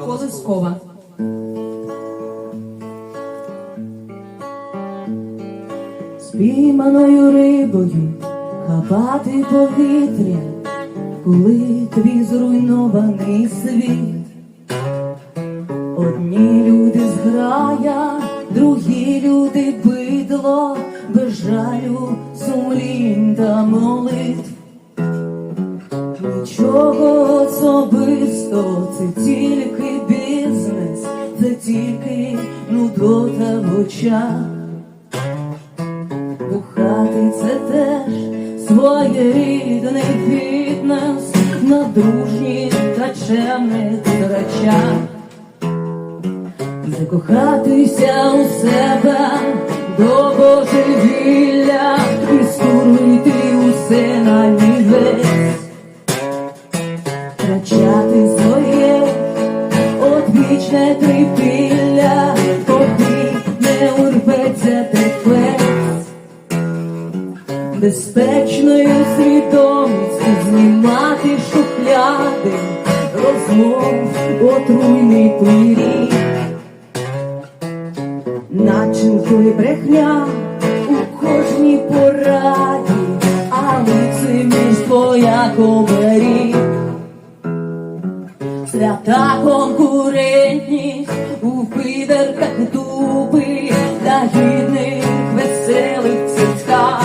Колискова. Спійманою рибою хапати повітря, коли твій зруйнований світ. Одні люди зграя, другі люди бидло, без жалю, сумлінь та молитв. Нічого особисто, це тільки бізнес, це тільки нудота в очах. Бухати це теж своєрідний фітнес на дружніх та чемних речах. Закохатися у втрачати своє. Одвічне трипілля, поки не урветься терпець безпечною свідомістю знімати шухляди, розмов отруйний пиріг, начинку і брехня у кожній пораді, Свята конкурентність у підерках дуби та гідних веселих цицьках,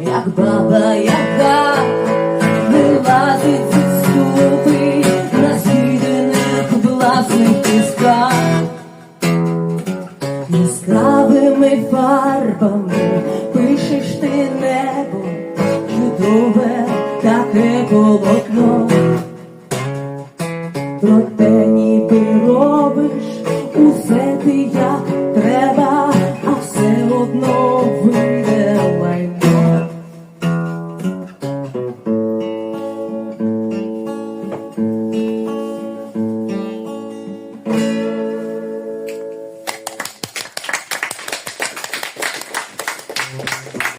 як баба яка вилазить зі ступи на з'їдених власних пісках, яскравими фарбами пишеш ти небо, чудове таке мені